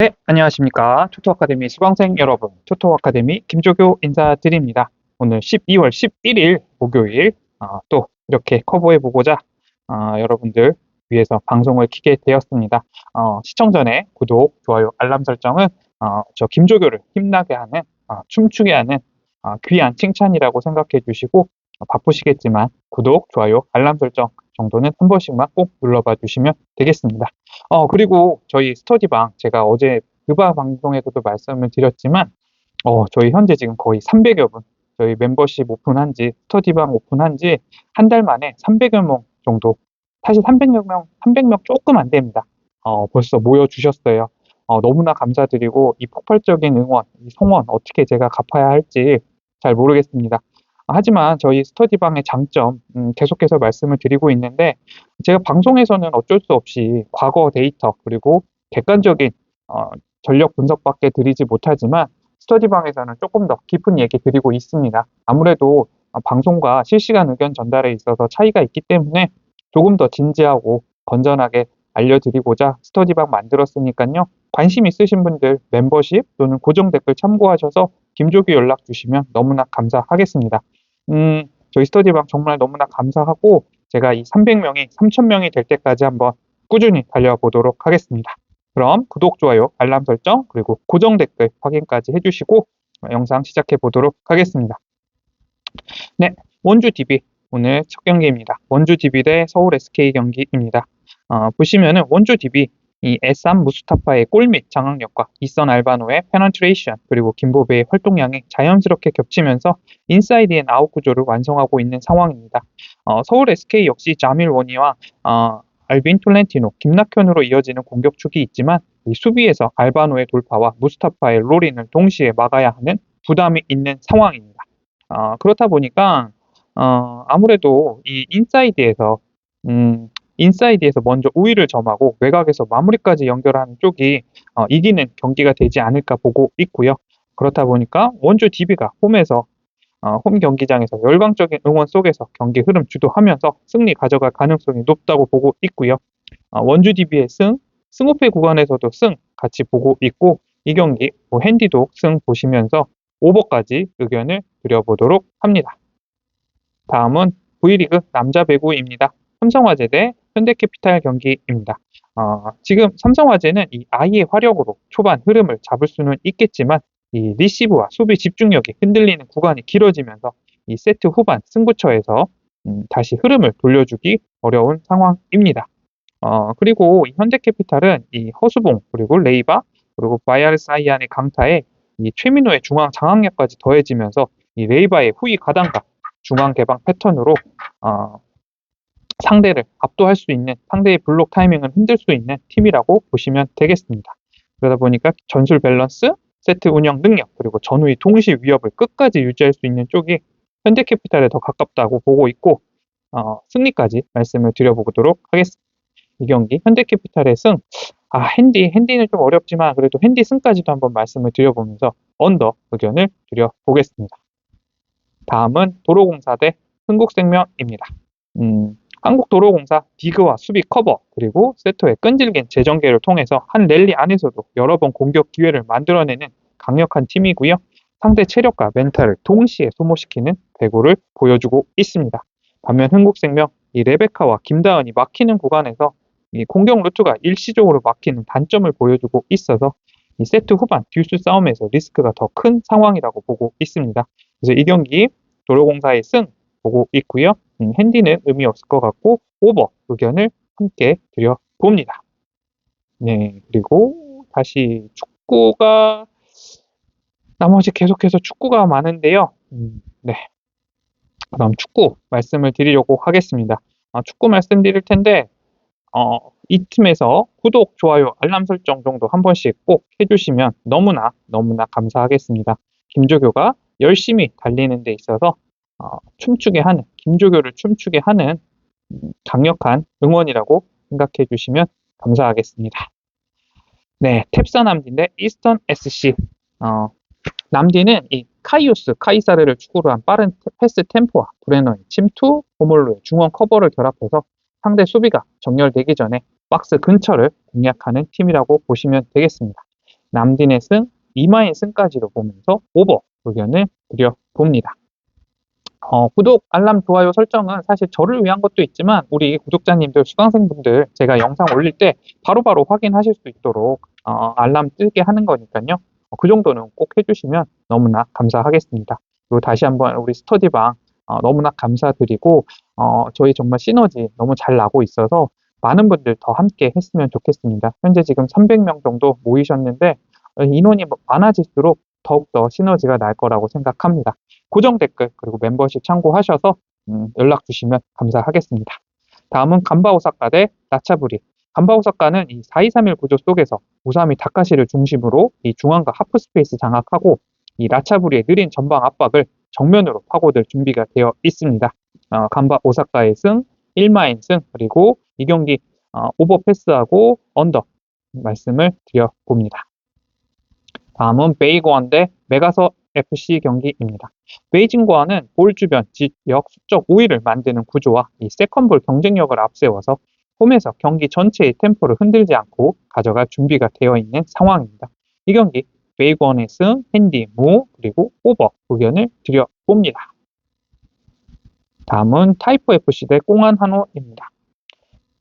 네, 안녕하십니까. 투토아카데미 수강생 여러분, 투토아카데미 김조교 인사드립니다. 오늘 12월 11일 목요일 어, 또 이렇게 커버해보고자 어, 여러분들 위해서 방송을 키게 되었습니다. 어, 시청 전에 구독, 좋아요, 알람 설정은 어, 저 김조교를 힘나게 하는, 어, 춤추게 하는 어, 귀한 칭찬이라고 생각해 주시고 어, 바쁘시겠지만 구독, 좋아요, 알람 설정 정도는 한 번씩만 꼭 눌러봐 주시면 되겠습니다. 어, 그리고 저희 스터디방, 제가 어제 그바 방송에서도 말씀을 드렸지만, 어, 저희 현재 지금 거의 300여 분, 저희 멤버십 오픈한 지, 스터디방 오픈한 지 한 달 만에 300여 명 정도, 사실 300여 명, 300명 조금 안 됩니다. 어, 벌써 모여 주셨어요. 어, 너무나 감사드리고, 이 폭발적인 응원, 이 성원, 어떻게 제가 갚아야 할지 잘 모르겠습니다. 하지만 저희 스터디방의 장점 음, 계속해서 말씀을 드리고 있는데 제가 방송에서는 어쩔 수 없이 과거 데이터 그리고 객관적인 어, 전력 분석밖에 드리지 못하지만 스터디방에서는 조금 더 깊은 얘기 드리고 있습니다. 아무래도 어, 방송과 실시간 의견 전달에 있어서 차이가 있기 때문에 조금 더 진지하고 건전하게 알려드리고자 스터디방 만들었으니까요. 관심 있으신 분들 멤버십 또는 고정 댓글 참고하셔서 김조기 연락 주시면 너무나 감사하겠습니다. 음, 저희 스터디방 정말 너무나 감사하고 제가 이 300명이 3000명이 될 때까지 한번 꾸준히 달려보도록 하겠습니다. 그럼 구독, 좋아요, 알람 설정, 그리고 고정 댓글 확인까지 해주시고 영상 시작해 보도록 하겠습니다. 네, 원주 DB 오늘 첫 경기입니다. 원주 DB 대 서울 SK 경기입니다. 어, 보시면은 원주 DB 이 에산 무스타파의 골 및 장악력과 이선 알바노의 페넌트레이션 그리고 김보배의 활동량이 자연스럽게 겹치면서 인사이드 앤 아웃 구조를 완성하고 있는 상황입니다. 어, 서울 SK 역시 자밀 원이와 어, 알빈 톨렌티노, 김낙현으로 이어지는 공격축이 있지만 이 수비에서 알바노의 돌파와 무스타파의 롤인을 동시에 막아야 하는 부담이 있는 상황입니다. 어, 그렇다 보니까 어, 아무래도 이 인사이드에서 음, 인사이드에서 먼저 우위를 점하고 외곽에서 마무리까지 연결하는 쪽이 어, 이기는 경기가 되지 않을까 보고 있고요. 그렇다 보니까 원주 DB가 홈에서 어, 홈 경기장에서 열광적인 응원 속에서 경기 흐름 주도하면서 승리 가져갈 가능성이 높다고 보고 있고요. 어, 원주 DB의 승, 승호패 구간에서도 승 같이 보고 있고 이 경기 뭐 핸디도 승 보시면서 오버까지 의견을 드려보도록 합니다. 다음은 V리그 남자 배구입니다. 삼성화재 대 현대캐피탈 경기입니다. 어, 지금 삼성화재는 이 아이의 화력으로 초반 흐름을 잡을 수는 있겠지만 이 리시브와 수비 집중력이 흔들리는 구간이 길어지면서 이 세트 후반 승부처에서 음, 다시 흐름을 돌려주기 어려운 상황입니다. 어, 그리고 현대캐피탈은 이 허수봉 그리고 레이바 그리고 바이아르사이안의 강타에 이 최민호의 중앙 장악력까지 더해지면서 이 레이바의 후위 가담과 중앙 개방 패턴으로 어, 상대를 압도할 수 있는 상대의 블록 타이밍을 흔들 수 있는 팀이라고 보시면 되겠습니다. 그러다 보니까 전술 밸런스, 세트 운영 능력, 그리고 전후의 동시 위협을 끝까지 유지할 수 있는 쪽이 현대캐피탈에 더 가깝다고 보고 있고 어, 승리까지 말씀을 드려보도록 하겠습니다. 이 경기 현대캐피탈의 승, 아 핸디, 핸디는 좀 어렵지만 그래도 핸디 승까지도 한번 말씀을 드려보면서 언더 의견을 드려보겠습니다. 다음은 도로공사 대 흥국생명입니다. 음, 한국도로공사 디그와 수비 커버 그리고 세터의 끈질긴 재전개를 통해서 한 랠리 안에서도 여러 번 공격 기회를 만들어내는 강력한 팀이고요. 상대 체력과 멘탈을 동시에 소모시키는 배구를 보여주고 있습니다. 반면 흥국생명 이 레베카와 김다은이 막히는 구간에서 이 공격 루트가 일시적으로 막히는 단점을 보여주고 있어서 이 세트 후반 듀스 싸움에서 리스크가 더 큰 상황이라고 보고 있습니다. 그래서 이 경기 도로공사의 승 보고 있고요. 음, 핸디는 의미 없을 것 같고 오버 의견을 함께 드려봅니다. 네, 그리고 다시 축구가 나머지 계속해서 축구가 많은데요. 음, 네, 그럼 축구 말씀을 드리려고 하겠습니다. 어, 축구 말씀드릴 텐데 어, 이 팀에서 구독, 좋아요, 알람 설정 정도 한 번씩 꼭 해주시면 너무나 너무나 감사하겠습니다. 김조교가 열심히 달리는 데 있어서 어, 춤추게 하는 김조교를 춤추게 하는 음, 강력한 응원이라고 생각해 주시면 감사하겠습니다. 네, 탭사 남디인데 이스턴 SC 어, 남디는 이 카이오스 카이사르를 축구로 한 빠른 패스 템포와 브레너의 침투, 보몰로의 중원 커버를 결합해서 상대 수비가 정렬되기 전에 박스 근처를 공략하는 팀이라고 보시면 되겠습니다. 남딘의 승, 이마의 승까지도 보면서 오버 의견을 드려봅니다. 어, 구독, 알람, 좋아요 설정은 사실 저를 위한 것도 있지만 우리 구독자님들, 수강생분들 제가 영상 올릴 때 바로바로 확인하실 수 있도록 어, 알람 뜨게 하는 거니까요. 어, 그 정도는 꼭 해주시면 너무나 감사하겠습니다. 그리고 다시 한번 우리 스터디방 어, 너무나 감사드리고 어, 저희 정말 시너지 너무 잘 나고 있어서 많은 분들 더 함께 했으면 좋겠습니다. 현재 지금 300명 정도 모이셨는데 어, 인원이 많아질수록 더욱더 시너지가 날 거라고 생각합니다. 고정 댓글 그리고 멤버십 참고하셔서 음, 연락 주시면 감사하겠습니다. 다음은 간바오사카 대 나차부리. 간바오사카는 이 4231 구조 속에서 우사미 다카시를 중심으로 이 중앙과 하프 스페이스 장악하고 이 라차부리의 느린 전방 압박을 정면으로 파고들 준비가 되어 있습니다. 어, 간바 오사카의 승, 1마인 승, 그리고 이 경기 어, 오버 패스하고 언더 말씀을 드려봅니다. 다음은 베이고원 대 메가서 FC 경기입니다. 베이징고원은 볼 주변 지역 수적 우위를 만드는 구조와 이 세컨볼 경쟁력을 앞세워서 홈에서 경기 전체의 템포를 흔들지 않고 가져갈 준비가 되어 있는 상황입니다. 이 경기 승, 핸디, 무, 그리고 오버 의견을 드려봅니다. 다음은 타이포 FC 대 꽁안 한호입니다.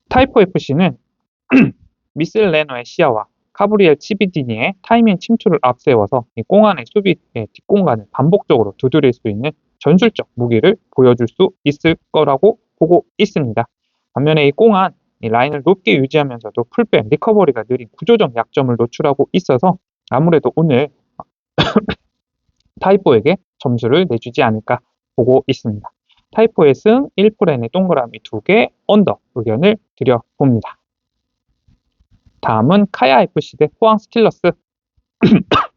타이포 FC는 미셀 레노의 시야와 카브리엘 치비디니의 타이밍 침투를 앞세워서 이 꽁안의 수비의 뒷공간을 반복적으로 두드릴 수 있는 전술적 무기를 보여줄 수 있을 거라고 보고 있습니다. 반면에 이 꽁안 이 라인을 높게 유지하면서도 풀백 리커버리가 느린 구조적 약점을 노출하고 있어서 아무래도 오늘 타이포에게 점수를 내주지 않을까 보고 있습니다. 타이포의 승 1프렌의 동그라미 2개 언더 의견을 드려봅니다. 다음은 카야 FC 대 포항 스틸러스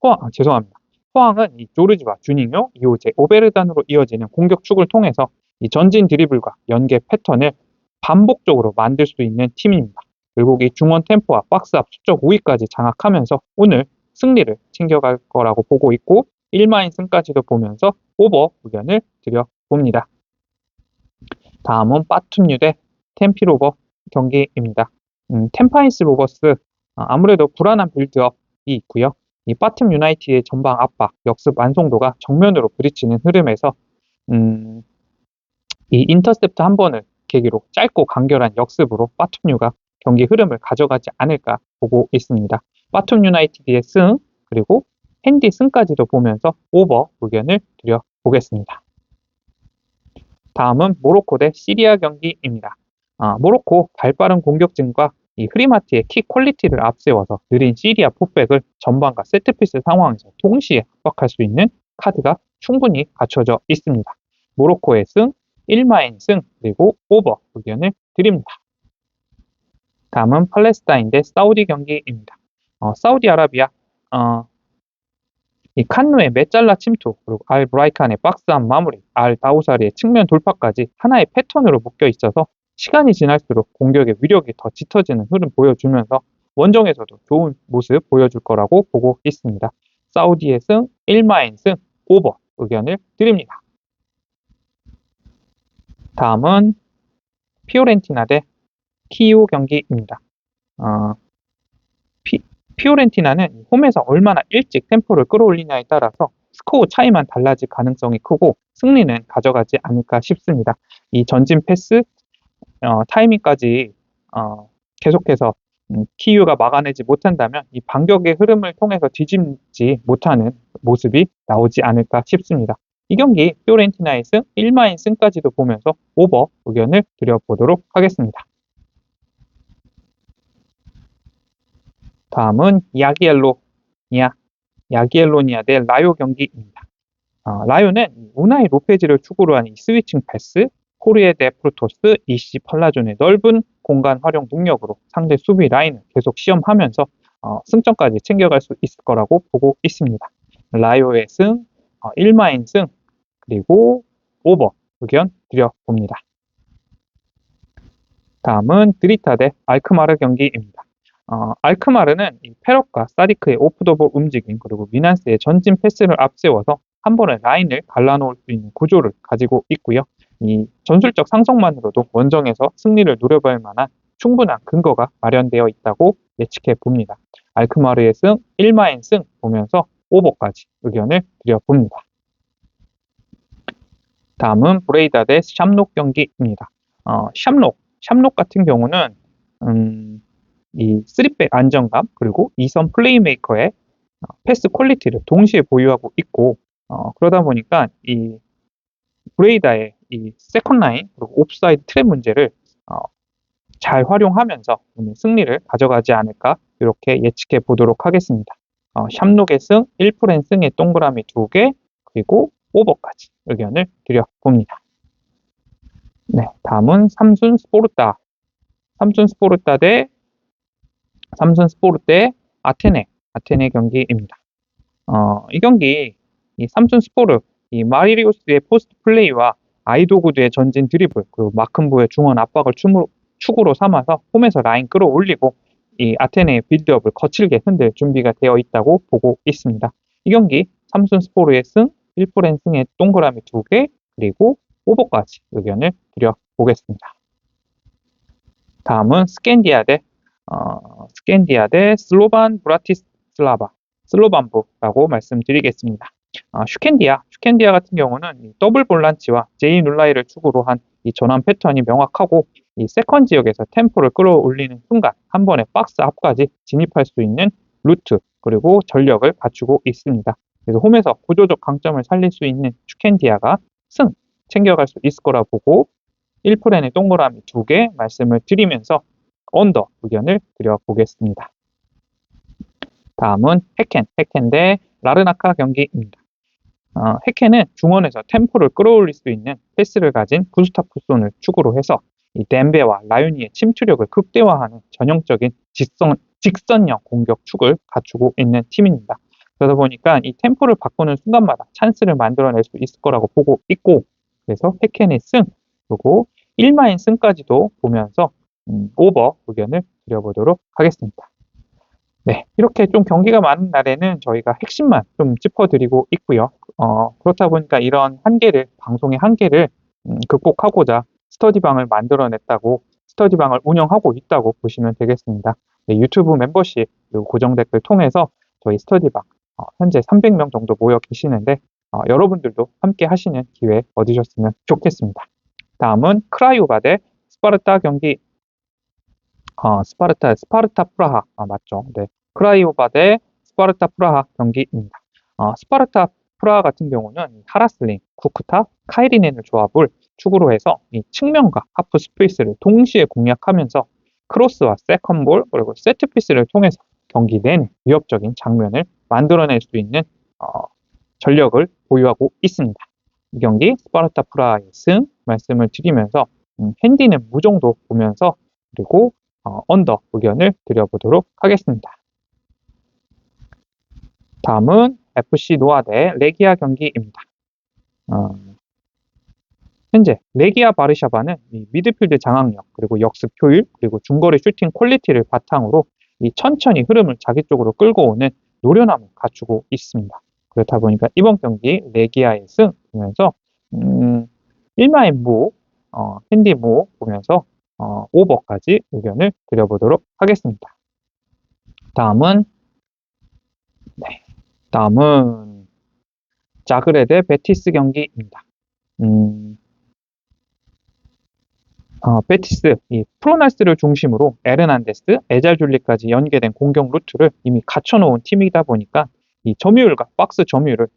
포항, 아, 죄송합니다. 포항은 이 조르지와 주닝요, 이호제, 오베르단으로 이어지는 공격축을 통해서 이 전진 드리블과 연계 패턴을 반복적으로 만들 수 있는 팀입니다. 결국 이 중원 템포와 박스 앞 수적 5위까지 장악하면서 오늘 승리를 챙겨갈 거라고 보고 있고 1마인 승까지도 보면서 오버 의견을 드려봅니다. 다음은 빠툼유 대 템피로버 경기입니다. 음, 템파인스 로버스 어, 아무래도 불안한 빌드업이 있고요. 이 바텀 유나이티의 전방 압박, 역습 완성도가 정면으로 부딪히는 흐름에서 음, 이 인터셉트 한 번을 계기로 짧고 간결한 역습으로 바툼유가 경기 흐름을 가져가지 않을까 보고 있습니다. 바툼 유나이티드의 승 그리고 핸디 승까지도 보면서 오버 의견을 드려보겠습니다. 다음은 모로코 대 시리아 경기입니다. 아, 모로코 발빠른 공격진과 이 흐리마티의 키 퀄리티를 앞세워서 느린 시리아 포백을 전방과 세트피스 상황에서 동시에 압박할 수 있는 카드가 충분히 갖춰져 있습니다. 모로코의 승, 1마인 승, 그리고 오버 의견을 드립니다. 다음은 팔레스타인 대 사우디 경기입니다. 어, 사우디아라비아 어, 이 칸누의 메잘라 침투 그리고 알 브라이칸의 박스한 마무리 알 다우사리의 측면 돌파까지 하나의 패턴으로 묶여 있어서 시간이 지날수록 공격의 위력이 더 짙어지는 흐름 보여주면서 원정에서도 좋은 모습 보여줄 거라고 보고 있습니다. 사우디의 승, 1마인 승, 오버 의견을 드립니다. 다음은 피오렌티나 대 키우 경기입니다. 어, 피, 피오렌티나는 홈에서 얼마나 일찍 템포를 끌어올리냐에 따라서 스코어 차이만 달라질 가능성이 크고 승리는 가져가지 않을까 싶습니다. 이 전진 패스 어, 타이밍까지 어, 계속해서 음, 키유가 막아내지 못한다면 이 반격의 흐름을 통해서 뒤집지 못하는 모습이 나오지 않을까 싶습니다. 이 경기 피오렌티나의 승, 1마인 승까지도 보면서 오버 의견을 드려보도록 하겠습니다. 다음은 야기엘로니아, 야기엘로니아 대 라요 경기입니다. 어, 라요는 우나이 로페즈를 축으로 하는 스위칭 패스, 코리에 대 프로토스, 이시 팔라존의 넓은 공간 활용 능력으로 상대 수비 라인을 계속 시험하면서 어, 승점까지 챙겨갈 수 있을 거라고 보고 있습니다. 라요의 승, 어, 1마인 승, 그리고 오버 의견 드려봅니다. 다음은 드리타 대 알크마르 경기입니다. 어, 알크마르는 이 페럭과 사디크의 오프더볼 움직임 그리고 미난스의 전진 패스를 앞세워서 한 번에 라인을 갈라놓을 수 있는 구조를 가지고 있고요. 이 전술적 상성만으로도 원정에서 승리를 노려볼 만한 충분한 근거가 마련되어 있다고 예측해 봅니다. 알크마르의 승, 일마인 승 보면서 오버까지 의견을 드려봅니다. 다음은 브레이다 대 샴록 경기입니다. 어, 샴록, 샴록 같은 경우는 음, 이 3백 안정감 그리고 2선 플레이메이커의 어, 패스 퀄리티를 동시에 보유하고 있고 어, 그러다 보니까 이 브레이다의 이 세컨 라인 그리고 옵사이드 트랩 문제를 어, 잘 활용하면서 오늘 승리를 가져가지 않을까 이렇게 예측해 보도록 하겠습니다. 어, 샴록의 승, 1프렌 승의 동그라미 2개 그리고 오버까지 의견을 드려봅니다. 네, 다음은 삼순 스포르타. 삼순 스포르타 대 삼순 스포르대 아테네, 아테네 경기입니다. 어, 이 경기 이 삼순 스포르, 이 마리리오스의 포스트 플레이와 아이도구드의 전진 드리블, 그리고 마큰부의 중원 압박을 축으로, 축으로 삼아서 홈에서 라인 끌어올리고 이 아테네의 빌드업을 거칠게 흔들 준비가 되어 있다고 보고 있습니다. 이 경기 삼순 스포르의 승, 1프렌 승의 동그라미 2개, 그리고 오버까지 의견을 드려보겠습니다. 다음은 스캔디아 대 어, 스캔디아 대 슬로반 브라티슬라바, 슬로반부라고 말씀드리겠습니다. 어, 슈캔디아, 슈캔디아 같은 경우는 더블 볼란치와 제이 눌라이를 축으로 한 이 전환 패턴이 명확하고 이 세컨 지역에서 템포를 끌어올리는 순간 한 번에 박스 앞까지 진입할 수 있는 루트 그리고 전력을 갖추고 있습니다. 그래서 홈에서 구조적 강점을 살릴 수 있는 슈캔디아가 승 챙겨갈 수 있을 거라 보고 1프렌의 동그라미 두 개 말씀을 드리면서 언더 의견을 드려보겠습니다. 다음은 해켄, 해켄 대 라르나카 경기입니다. 어, 해켄은 중원에서 템포를 끌어올릴 수 있는 패스를 가진 구스타프손을 축으로 해서 이 덴베와 라윤이의 침투력을 극대화하는 전형적인 직선, 직선형 공격 축을 갖추고 있는 팀입니다. 그러다 보니까 이 템포를 바꾸는 순간마다 찬스를 만들어낼 수 있을 거라고 보고 있고 그래서 해켄의 승 그리고 1마인 승까지도 보면서 음, 오버 의견을 드려보도록 하겠습니다. 네, 이렇게 좀 경기가 많은 날에는 저희가 핵심만 좀 짚어드리고 있고요. 어, 그렇다 보니까 이런 한계를, 방송의 한계를 음, 극복하고자 스터디방을 만들어냈다고, 스터디방을 운영하고 있다고 보시면 되겠습니다. 네, 유튜브 멤버십 고정 댓글 통해서 저희 스터디방 어, 현재 300명 정도 모여 계시는데 어, 여러분들도 함께 하시는 기회 얻으셨으면 좋겠습니다. 다음은 크라이오바 대 스파르타 경기 어, 스파르타, 스파르타 프라하, 아, 맞죠. 네. 크라이오바 대 스파르타 프라하 경기입니다. 어, 스파르타 프라하 같은 경우는 하라슬링, 쿠크타, 카이리넨을 조합을 축으로 해서 이 측면과 하프 스페이스를 동시에 공략하면서 크로스와 세컨볼 그리고 세트피스를 통해서 경기 내내 위협적인 장면을 만들어낼 수 있는 어, 전력을 보유하고 있습니다. 이 경기 스파르타 프라하의 승 말씀을 드리면서 음, 핸디는 무정도 보면서 그리고 어, 언더 의견을 드려보도록 하겠습니다. 다음은 FC 노아 대 레기아 경기입니다. 어, 현재 레기아 바르샤바는 미드필드 장악력 그리고 역습 효율 그리고 중거리 슈팅 퀄리티를 바탕으로 이 천천히 흐름을 자기 쪽으로 끌고 오는 노련함을 갖추고 있습니다. 그렇다 보니까 이번 경기 레기아의 승 보면서 음, 1마인 무, 어, 핸디 무 보면서 어, 오버까지 의견을 드려보도록 하겠습니다. 다음은 네, 다음은 자그레드 베티스 경기입니다. 음, 어, 베티스 이 프로날스를 중심으로 에르난데스, 에잘줄리까지 연계된 공격 루트를 이미 갖춰놓은 팀이다 보니까 이 점유율과 박스 점유율을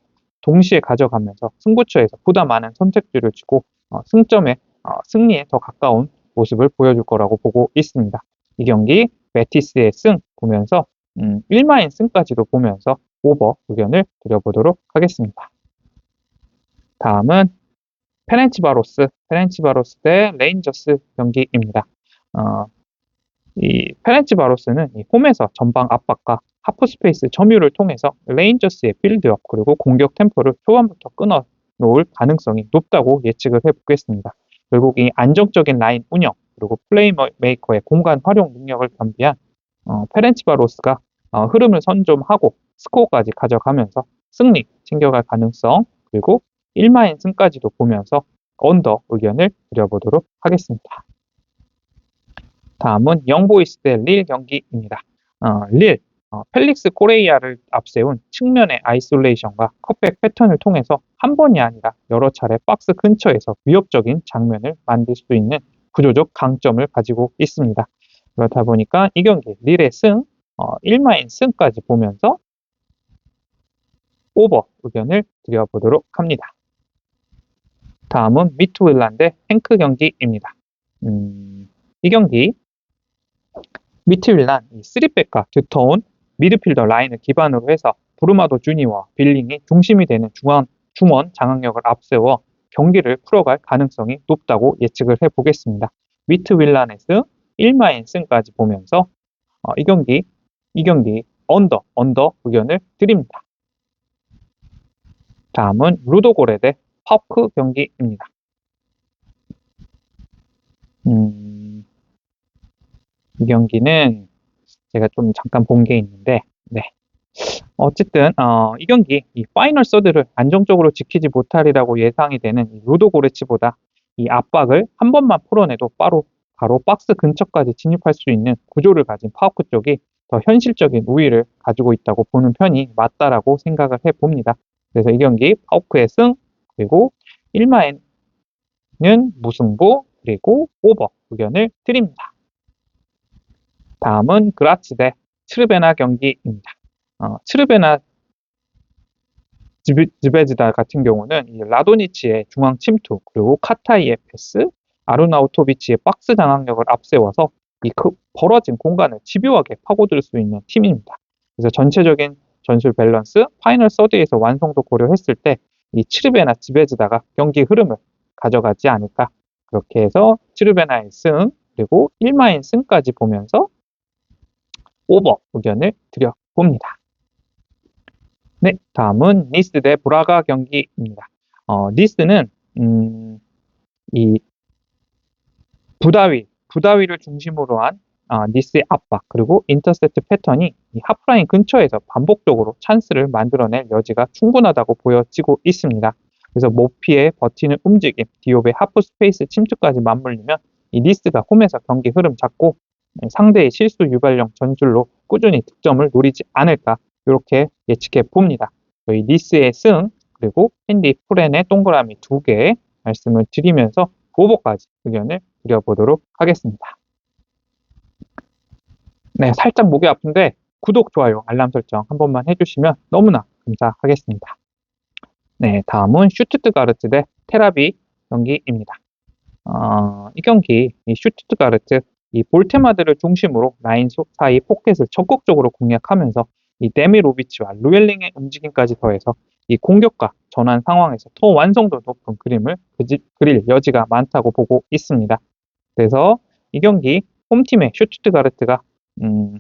동시에 가져가면서 승부처에서 보다 많은 선택지를 주고 어, 승점에 어, 승리에 더 가까운 모습을 보여줄 거라고 보고 있습니다. 이 경기 베티스의 승 보면서 음, 1마인 승까지도 보면서 오버 의견을 드려보도록 하겠습니다. 다음은 페렌치바로스, 페렌치바로스 대 레인저스 경기입니다. 어, 이 페렌치바로스는 이 홈에서 전방 압박과 하프 스페이스 점유를 통해서 레인저스의 빌드업 그리고 공격 템포를 초반부터 끊어 놓을 가능성이 높다고 예측을 해보겠습니다. 결국 이 안정적인 라인 운영 그리고 플레이메이커의 공간 활용 능력을 겸비한 어, 페렌치바로스가 어, 흐름을 선점하고 스코어까지 가져가면서 승리 챙겨갈 가능성 그리고 1마인 승까지도 보면서 언더 의견을 드려보도록 하겠습니다. 다음은 영보이스 대 릴 경기입니다. 어, 릴, 어, 펠릭스 코레이아를 앞세운 측면의 아이솔레이션과 컵백 패턴을 통해서 한 번이 아니라 여러 차례 박스 근처에서 위협적인 장면을 만들 수 있는 구조적 강점을 가지고 있습니다. 그렇다 보니까 이 경기 릴의 승, 어, 1마인 승까지 보면서 오버 의견을 드려보도록 합니다. 다음은 미투윌란 대 행크 경기입니다. 음, 이 경기 미트윌란 3백과 두터운 미드필더 라인을 기반으로 해서 브루마도 주니와 빌링이 중심이 되는 중원, 중원 장악력을 앞세워 경기를 풀어갈 가능성이 높다고 예측을 해보겠습니다. 미트윌란의 승, 1마인 승까지 보면서 어, 이 경기, 이 경기 언더, 언더 의견을 드립니다. 다음은 루도고레 대 파크 경기입니다. 음, 이 경기는 제가 좀 잠깐 본 게 있는데, 네. 어쨌든 어, 이 경기 이 파이널 서드를 안정적으로 지키지 못하리라고 예상이 되는 이 루도 고레치보다 이 압박을 한 번만 풀어내도 바로 바로 박스 근처까지 진입할 수 있는 구조를 가진 파워크 쪽이 더 현실적인 우위를 가지고 있다고 보는 편이 맞다라고 생각을 해 봅니다. 그래서 이 경기 파워크의 승 그리고 1마에는 무승부 그리고 오버 의견을 드립니다. 다음은 그라치 대 츠르베나 경기입니다. 어, 츠르베나 즈베즈다 같은 경우는 라도니치의 중앙 침투 그리고 카타이의 패스 아루나우토비치의 박스 장악력을 앞세워서 이 벌어진 공간을 집요하게 파고들 수 있는 팀입니다. 그래서 전체적인 전술 밸런스, 파이널 서드에서 완성도 고려했을 때이 츠르베나 지베즈다가 경기 흐름을 가져가지 않을까 그렇게 해서 츠르베나의 승 그리고 1마인 승까지 보면서 오버 의견을 드려봅니다. 네, 다음은 니스 대 브라가 경기입니다. 어, 니스는 음, 이 부다위, 부다위를 중심으로 한 어, 니스의 압박 그리고 인터셉트 패턴이 하프라인 근처에서 반복적으로 찬스를 만들어낼 여지가 충분하다고 보여지고 있습니다. 그래서 모피의 버티는 움직임, 디옵의 하프 스페이스 침투까지 맞물리면 이 니스가 홈에서 경기 흐름 잡고 상대의 실수 유발령 전술로 꾸준히 득점을 노리지 않을까 이렇게 예측해 봅니다. 저희 니스의 승 그리고 핸디 프렌의 동그라미 두 개 말씀을 드리면서 오버까지 의견을 드려보도록 하겠습니다. 네, 살짝 목이 아픈데 구독, 좋아요, 알람 설정 한 번만 해주시면 너무나 감사하겠습니다. 네, 다음은 슈투트가르트 대 테라비 경기입니다. 어, 이 경기, 이 슈투트가르트, 이 볼테마드를 중심으로 라인 사이 포켓을 적극적으로 공략하면서 이 데미로비치와 루엘링의 움직임까지 더해서 이 공격과 전환 상황에서 더 완성도 높은 그림을 그릴 여지가 많다고 보고 있습니다. 그래서 이 경기 홈팀의 슈투트가르트가 음,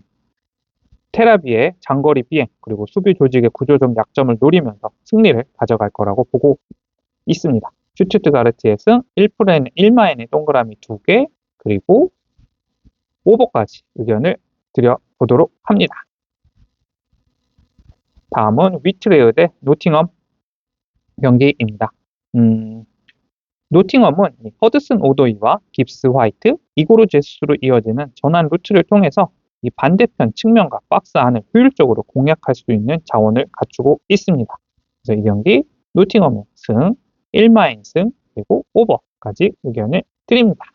테라비의 장거리 비행 그리고 수비 조직의 구조적 약점을 노리면서 승리를 가져갈 거라고 보고 있습니다. 슈투트가르트의 승 1프레는 1마인의 동그라미 2개 그리고 오버까지 의견을 드려보도록 합니다. 다음은 위트레어 대 노팅엄 경기입니다. 음, 노팅엄은 허드슨 오도이와 깁스 화이트, 이고르 제스로 이어지는 전환 루트를 통해서 이 반대편 측면과 박스 안을 효율적으로 공략할 수 있는 자원을 갖추고 있습니다. 그래서 이 경기 노팅엄의 승, 1마인 승, 그리고 오버까지 의견을 드립니다.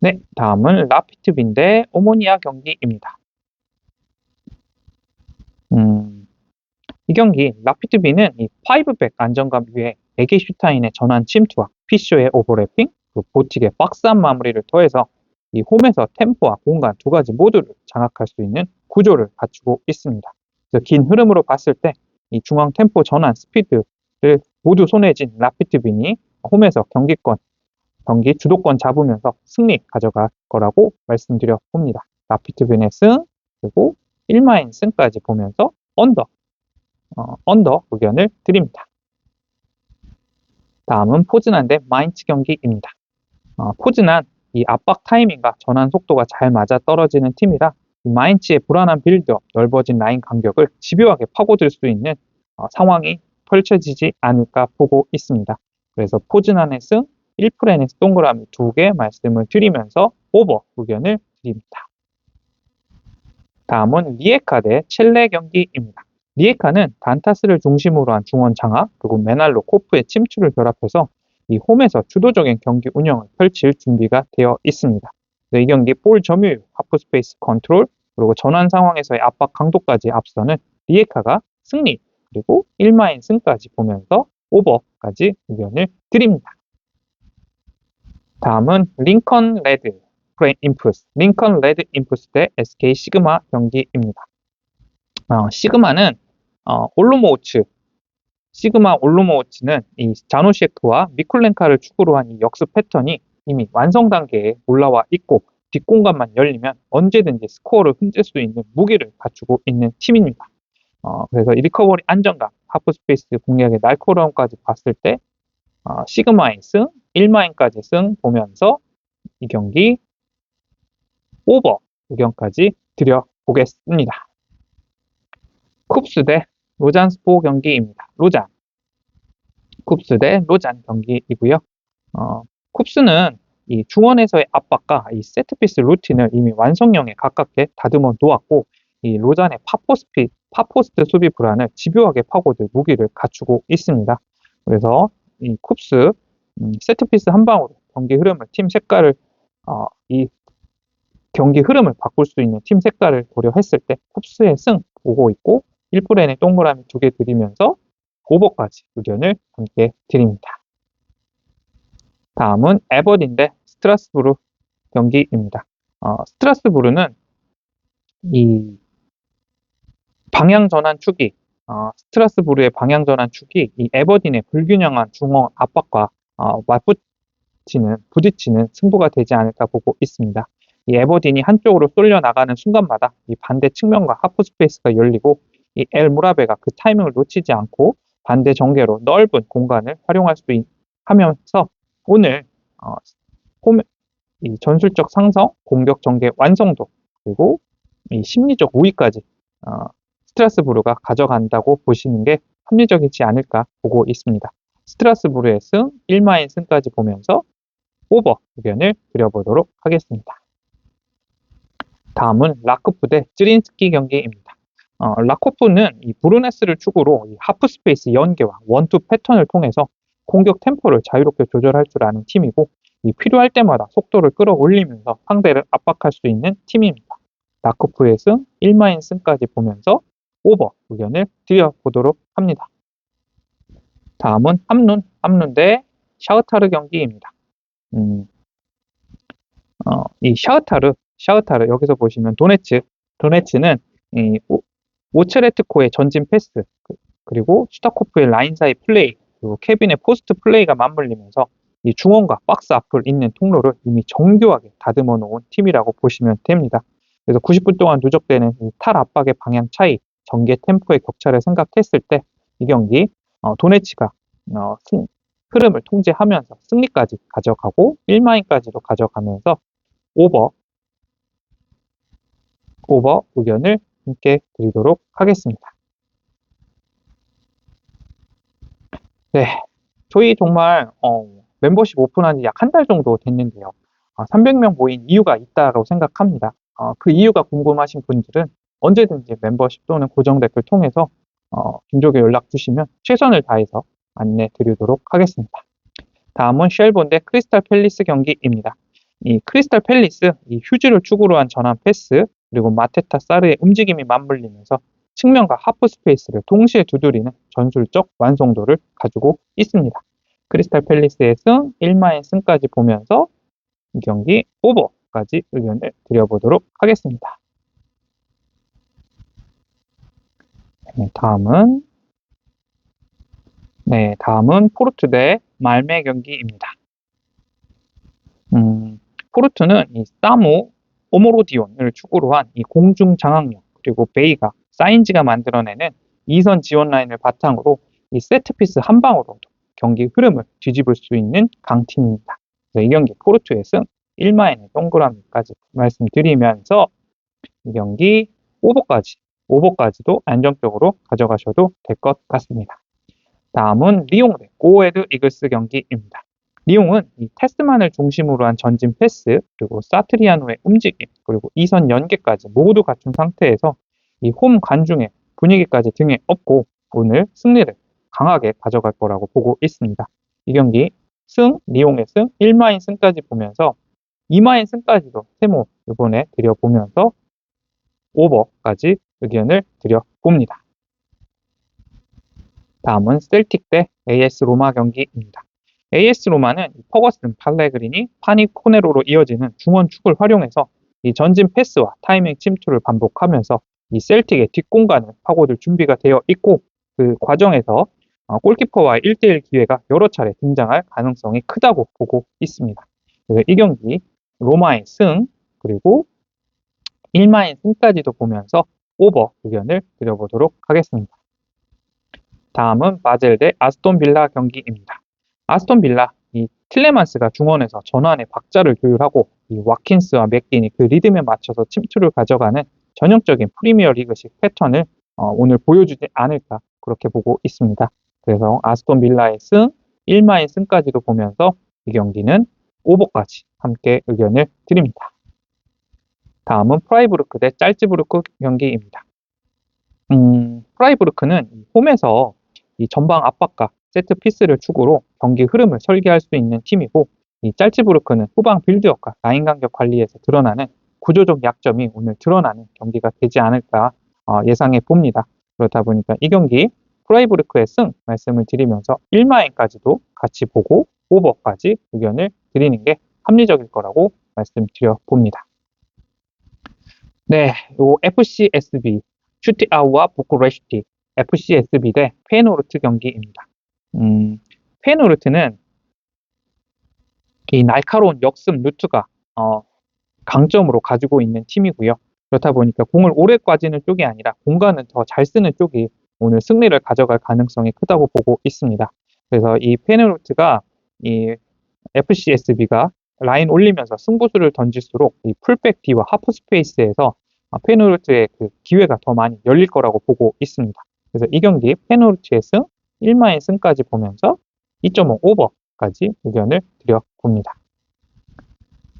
네, 다음은 라피트빈 대 오모니아 경기입니다. 음, 이 경기 라피트빈은 이 5백 안정감 위에 에게 슈타인의 전환 침투와 피쇼의 오버래핑, 보틱의 박스한 마무리를 더해서 이 홈에서 템포와 공간 두 가지 모두를 장악할 수 있는 구조를 갖추고 있습니다. 그래서 긴 흐름으로 봤을 때 이 중앙 템포 전환 스피드를 모두 손에 쥔 라피트빈이 홈에서 경기권, 경기 주도권 잡으면서 승리 가져갈 거라고 말씀드려 봅니다. 라피트빈의 승, 그리고 1마인 승까지 보면서 언더, 어, 언더 의견을 드립니다. 다음은 포즈난 대 마인츠 경기입니다. 어, 포즈난 이 압박 타이밍과 전환 속도가 잘 맞아 떨어지는 팀이라 마인츠의 불안한 빌드업, 넓어진 라인 간격을 집요하게 파고들 수 있는 어, 상황이 펼쳐지지 않을까 보고 있습니다. 그래서 포즈난의 승, 1프레네스 동그라미 두 개 말씀을 드리면서 오버 의견을 드립니다. 다음은 리에카 대 첼레 경기입니다. 리에카는 단타스를 중심으로 한 중원 장악 그리고 메날로 코프의 침투를 결합해서 이 홈에서 주도적인 경기 운영을 펼칠 준비가 되어 있습니다. 이 경기 볼 점유율, 하프 스페이스 컨트롤, 그리고 전환 상황에서의 압박 강도까지 앞서는 리에카가 승리, 그리고 1마인 승까지 보면서 오버까지 의견을 드립니다. 다음은 링컨 레드 프레임 인푸스, 링컨 레드 인푸스 대 SK 시그마 경기입니다. 어, 시그마는 어, 올로모우츠, 시그마 올로모우츠는 이 자노셰크와 미쿨렌카를 축으로 한 이 역습 패턴이 이미 완성 단계에 올라와 있고 뒷공간만 열리면 언제든지 스코어를 훔칠 수 있는 무기를 갖추고 있는 팀입니다. 어, 그래서 이 리커버리 안정감, 하프 스페이스 공략의 날카로움까지 봤을 때 어, 시그마인 승, 1마인까지 승 보면서 이 경기 오버 의견까지 드려보겠습니다. 쿱스 대 로잔 스포 경기입니다. 로잔. 쿱스 대 로잔 경기이고요. 어, 쿱스는 이 중원에서의 압박과 이 세트피스 루틴을 이미 완성형에 가깝게 다듬어 놓았고 이 로잔의 파포스피, 파포스트 수비 불안을 집요하게 파고들 무기를 갖추고 있습니다. 그래서 이 쿱스 음, 세트피스 한 방으로 경기 흐름을 팀 색깔을 어, 이 경기 흐름을 바꿀 수 있는 팀 색깔을 고려했을 때 쿱스의 승 보고 있고 1프레에 동그라미 두 개 드리면서 오버까지 의견을 함께 드립니다. 다음은 에버딘 대 스트라스부르 경기입니다. 어, 스트라스부르는 이 방향 전환 축이 어, 스트라스부르의 방향 전환 축이 이 에버딘의 불균형한 중앙 압박과 어, 맞붙이는 부딪히는 승부가 되지 않을까 보고 있습니다. 이 에버딘이 한쪽으로 쏠려 나가는 순간마다 이 반대 측면과 하프 스페이스가 열리고 이엘 무라베가 그 타이밍을 놓치지 않고 반대 전개로 넓은 공간을 활용할 수 있, 하면서 오늘 어, 홈, 이 전술적 상성, 공격 전개 완성도 그리고 이 심리적 우위까지 어, 스트라스부르가 가져간다고 보시는 게 합리적이지 않을까 보고 있습니다. 스트라스부르의 승, 1마인 승까지 보면서 오버 의견을 드려보도록 하겠습니다. 다음은 라코프 대 쯔린스키 경기입니다. 어, 라코프는 이 브루네스를 축으로 이 하프 스페이스 연계와 원투 패턴을 통해서 공격 템포를 자유롭게 조절할 줄 아는 팀이고 이 필요할 때마다 속도를 끌어올리면서 상대를 압박할 수 있는 팀입니다. 라코프의 승, 1마인 승까지 보면서 오버 의견을 드려보도록 합니다. 다음은 함룬, 함룬 대 샤흐타르 경기입니다. 음, 어, 이 샤흐타르, 샤흐타르 여기서 보시면 도네츠, 도네츠는 이 오, 체레트코의 전진 패스 그, 그리고 슈타코프의 라인 사이 플레이 그리고 케빈의 포스트 플레이가 맞물리면서 이 중원과 박스 앞을 잇는 통로를 이미 정교하게 다듬어 놓은 팀이라고 보시면 됩니다. 그래서 90분 동안 누적되는 탈 압박의 방향 차이, 전개 템포의 격차를 생각했을 때 이 경기 어, 도네치가 어, 승, 흐름을 통제하면서 승리까지 가져가고 1마인까지도 가져가면서 오버 오버 의견을 함께 드리도록 하겠습니다. 네, 저희 정말 어, 멤버십 오픈한 지 약 한 달 정도 됐는데요. 어, 300명 모인 이유가 있다고 생각합니다. 어, 그 이유가 궁금하신 분들은 언제든지 멤버십 또는 고정 댓글 통해서 어, 김조교 연락 주시면 최선을 다해서 안내 드리도록 하겠습니다. 다음은 쉘본 대 크리스탈 팰리스 경기입니다. 이 크리스탈 팰리스 이 휴지를 축으로 한 전환 패스 그리고 마테타 사르의 움직임이 맞물리면서 측면과 하프 스페이스를 동시에 두드리는 전술적 완성도를 가지고 있습니다. 크리스탈 팰리스의 승, 1마의 승까지 보면서 이 경기 오버까지 의견을 드려보도록 하겠습니다. 네, 다음은 네, 다음은 포르투 대 말메 경기입니다. 음, 포르투는 이 사무 오모로디온을 축으로 한 이 공중 장악력 그리고 베이가 사인지가 만들어내는 이선 지원 라인을 바탕으로 이 세트피스 한 방으로도 경기 흐름을 뒤집을 수 있는 강팀입니다. 이 경기 포르투의 승 1마인의 동그라미까지 말씀드리면서 이 경기 오버까지 오버까지도 안정적으로 가져가셔도 될 것 같습니다. 다음은 리옹 대 고에드 이글스 경기입니다. 리옹은 이 테스만을 중심으로 한 전진 패스, 그리고 사트리아노의 움직임, 그리고 이선 연계까지 모두 갖춘 상태에서 이 홈 관중의 분위기까지 등에 업고 오늘 승리를 강하게 가져갈 거라고 보고 있습니다. 이 경기 승, 리옹의 승, 1마인 승까지 보면서 2마인 승까지도 세모 이번에 드려보면서 오버까지 의견을 드려봅니다. 다음은 셀틱 대 AS 로마 경기입니다. AS 로마는 퍼거슨, 팔레그리니, 파니 코네로로 이어지는 중원 축을 활용해서 이 전진 패스와 타이밍 침투를 반복하면서 이 셀틱의 뒷공간을 파고들 준비가 되어 있고 그 과정에서 어, 골키퍼와 1대1 기회가 여러 차례 등장할 가능성이 크다고 보고 있습니다. 그래서 이 경기 로마의 승 그리고 1마의 승까지도 보면서 오버 의견을 드려보도록 하겠습니다. 다음은 바젤 대 아스톤 빌라 경기입니다. 아스톤 빌라 이 틸레만스가 중원에서 전환의 박자를 조율하고 이 와킨스와 맥긴이 그 리듬에 맞춰서 침투를 가져가는 전형적인 프리미어 리그식 패턴을 어, 오늘 보여주지 않을까 그렇게 보고 있습니다. 그래서 아스톤 빌라의 승, 1마의 승까지도 보면서 이 경기는 오버까지 함께 의견을 드립니다. 다음은 프라이부르크 대 짤츠부르크 경기입니다. 음, 프라이부르크는 홈에서 이 전방 압박과 세트 피스를 축으로 경기 흐름을 설계할 수 있는 팀이고 이 짤츠부르크는 후방 빌드업과 라인 간격 관리에서 드러나는 구조적 약점이 오늘 드러나는 경기가 되지 않을까 어, 예상해 봅니다. 그렇다 보니까 이 경기 프라이부르크의 승 말씀을 드리면서 1마인까지도 같이 보고 오버까지 의견을 드리는 게 합리적일 거라고 말씀드려 봅니다. 네, 요 FCSB 슈티아우와 부쿠레슈티 FCSB 대 페노르트 경기입니다. 음, 페노르트는 이 날카로운 역습 루트가 어, 강점으로 가지고 있는 팀이고요. 그렇다 보니까 공을 오래 꽈지는 쪽이 아니라 공간을 더잘 쓰는 쪽이 오늘 승리를 가져갈 가능성이 크다고 보고 있습니다. 그래서 이 페네로트가 이 FCSB가 라인 올리면서 승부수를 던질수록 이 풀백 D와 하프 스페이스에서 페노르트의 그 기회가 더 많이 열릴 거라고 보고 있습니다. 그래서 이 경기 페노르트의 승, 1마의 승까지 보면서 2.5 오버까지 의견을 드려봅니다.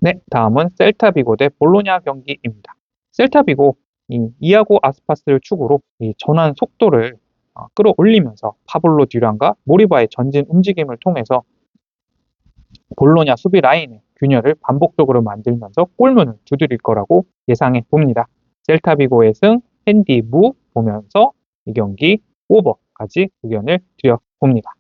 네, 다음은 셀타비고 대 볼로냐 경기입니다. 셀타비고 이 이아고 아스파스를 축으로 이 전환 속도를 어, 끌어올리면서 파블로 듀란과 모리바의 전진 움직임을 통해서 볼로냐 수비 라인의 균열을 반복적으로 만들면서 골문을 두드릴 거라고 예상해 봅니다. 셀타비고의 승, 핸디 무 보면서 이 경기 오버까지 의견을 드려 봅니다.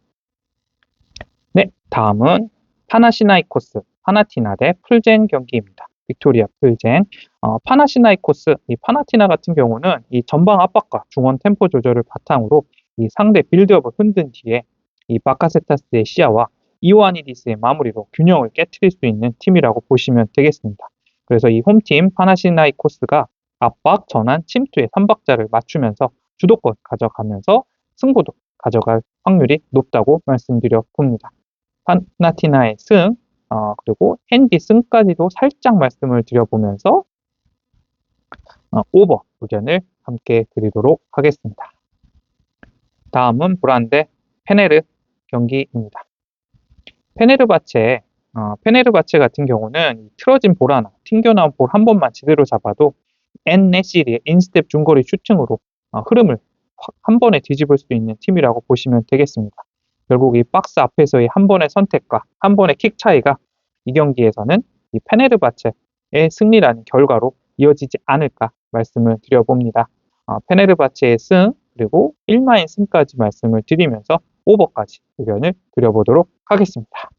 네, 다음은 파나시나이코스, 파나티나 대 풀젠 경기입니다. 빅토리아 풀젠. 어, 파나시나이코스, 이 파나티나 같은 경우는 이 전방 압박과 중원 템포 조절을 바탕으로 이 상대 빌드업을 흔든 뒤에 이 바카세타스의 시야와 이오아니디스의 마무리로 균형을 깨뜨릴 수 있는 팀이라고 보시면 되겠습니다. 그래서 이 홈팀 파나시나이코스가 압박, 전환, 침투의 3박자를 맞추면서 주도권 가져가면서 승부도 가져갈 확률이 높다고 말씀드려 봅니다. 파나티나의 승, 어, 그리고 핸디 승까지도 살짝 말씀을 드려보면서 어, 오버 의견을 함께 드리도록 하겠습니다. 다음은 브란데 페네르 경기입니다. 페네르바체, 어, 페네르바체 같은 경우는 틀어진 볼 하나, 튕겨나온 볼 한 번만 제대로 잡아도 엔네시리의 인스텝 중거리 슈팅으로 어, 흐름을 한 번에 뒤집을 수 있는 팀이라고 보시면 되겠습니다. 결국 이 박스 앞에서의 한 번의 선택과 한 번의 킥 차이가 이 경기에서는 이 페네르바체의 승리라는 결과로 이어지지 않을까 말씀을 드려봅니다. 어, 페네르바체의 승 그리고 1마인 승까지 말씀을 드리면서 오버까지 의견을 드려보도록 하겠습니다.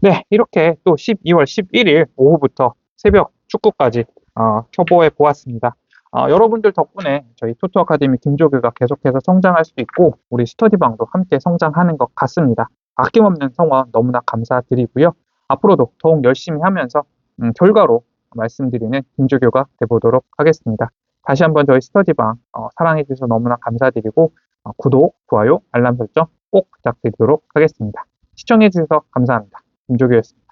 네, 이렇게 또 12월 11일 오후부터 새벽 축구까지 어, 켜보해 보았습니다. 어, 여러분들 덕분에 저희 토토 아카데미 김조규가 계속해서 성장할 수 있고 우리 스터디방도 함께 성장하는 것 같습니다. 아낌없는 성원 너무나 감사드리고요. 앞으로도 더욱 열심히 하면서 음, 결과로 말씀드리는 김조교가 되보도록 하겠습니다. 다시 한번 저희 스터디방 어, 사랑해주셔서 너무나 감사드리고 어, 구독, 좋아요, 알람 설정 꼭 부탁드리도록 하겠습니다. 시청해주셔서 감사합니다. 김조교였습니다.